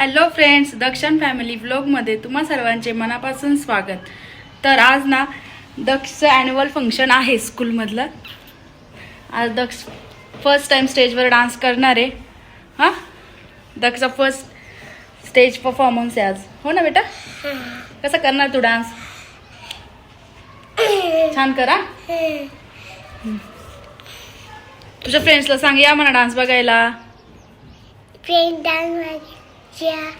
Hello friends दक्षण family व्लॉगमध्ये तुम्हा सर्वांचे मनापासून स्वागत. तर आज ना दक्षचं ॲन्युअल फंक्शन आहे स्कूलमधलं आज दक्ष फर्स्ट टाइम स्टेजवर डान्स करणार आहे. हां? दक्षचा फर्स्ट स्टेज परफॉर्मन्स आहे आज. हो ना बेटा? कसं करणार तू डान्स छान करा. तुझ्या फ्रेंड्सला सांग या म्हणा डान्स बघायला. फ्रेंड डान्सच्या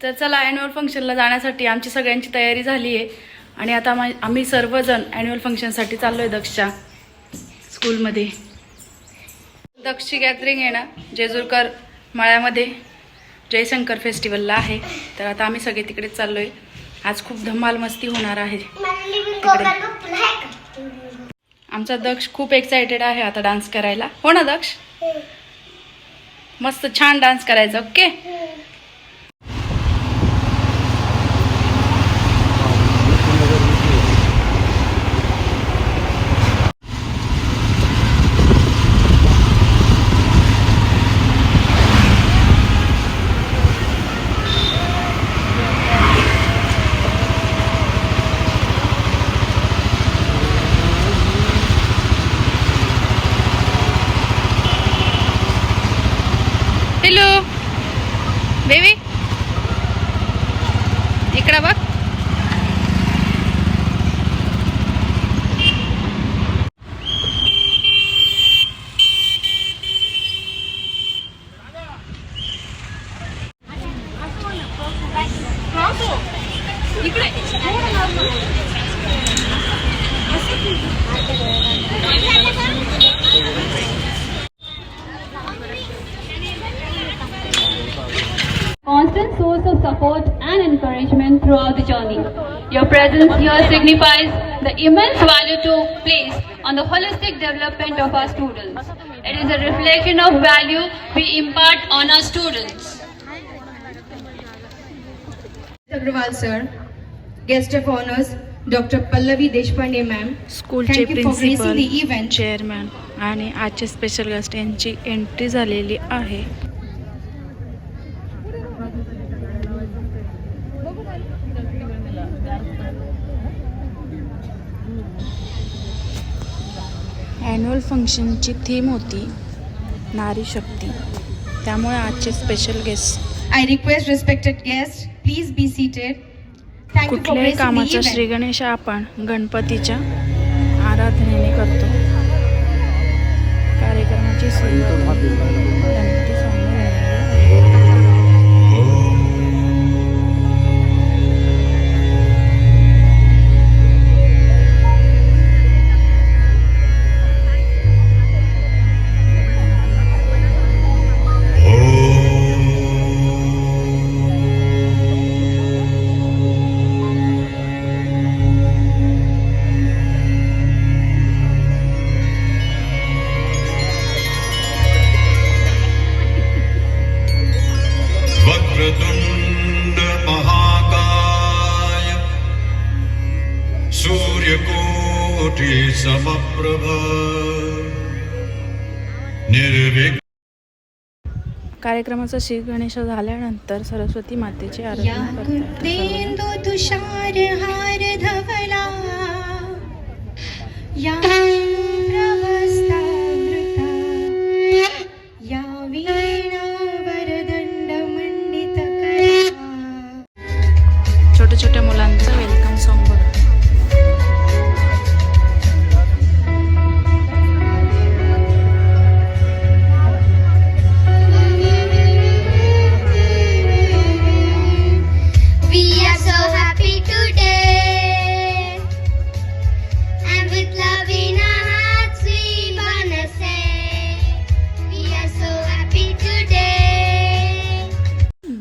तर चला ॲन्युअल फंक्शनला जाण्यासाठी आमची सगळ्यांची तयारी झाली आहे. आणि आता आम्हा- सर्वजण ॲन्युअल फंक्शनसाठी चाललो आहे दक्षच्या स्कूलमध्ये दक्षची गॅदरिंग आहे ना जेजुरकर मळ्यामध्ये जयशंकर फेस्टिवलला आहे. तर आता आम्ही सगळे तिकडेच चाललो आहे आज खूप धमाल मस्ती होणार आहे. आमचा दक्ष खूप एक्सायटेड आहे आता डान्स करायला. हो ना दक्ष? मस्त छान डान्स करायचा ओके? టిల్లు బేబీ ఇక్కడ బా constant source of support and encouragement throughout the journey. Your presence here signifies the immense value to place on the holistic development of our students. It is a reflection of value we impart on our students. Agrawal sir, guest of honors, Dr. Pallavi Deshpande ma'am. स्कूलचे principal the event. Chairman आणि आजचे special guest यांची entry झालेली आहे annual फंक्शनची theme होती नारी शक्ती. त्यामुळे आजचे special guest guests, please be seated. Thank you for कुठल्याही कामाचा event. श्री गणेश आपण गणपतीच्या आराधनेने करतो. कार्यक्रमाची सुरुवात. सूर्यकोटि समप्रभ. कार्यक्रमाचा श्री गणेश झाल्यानंतर सरस्वती मातेची आराधना करतात. तुषार हार धवला.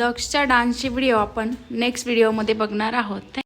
दक्षच्या डान्सची व्हिडिओ आपण नेक्स्ट व्हिडिओमध्ये बघणार आहोत.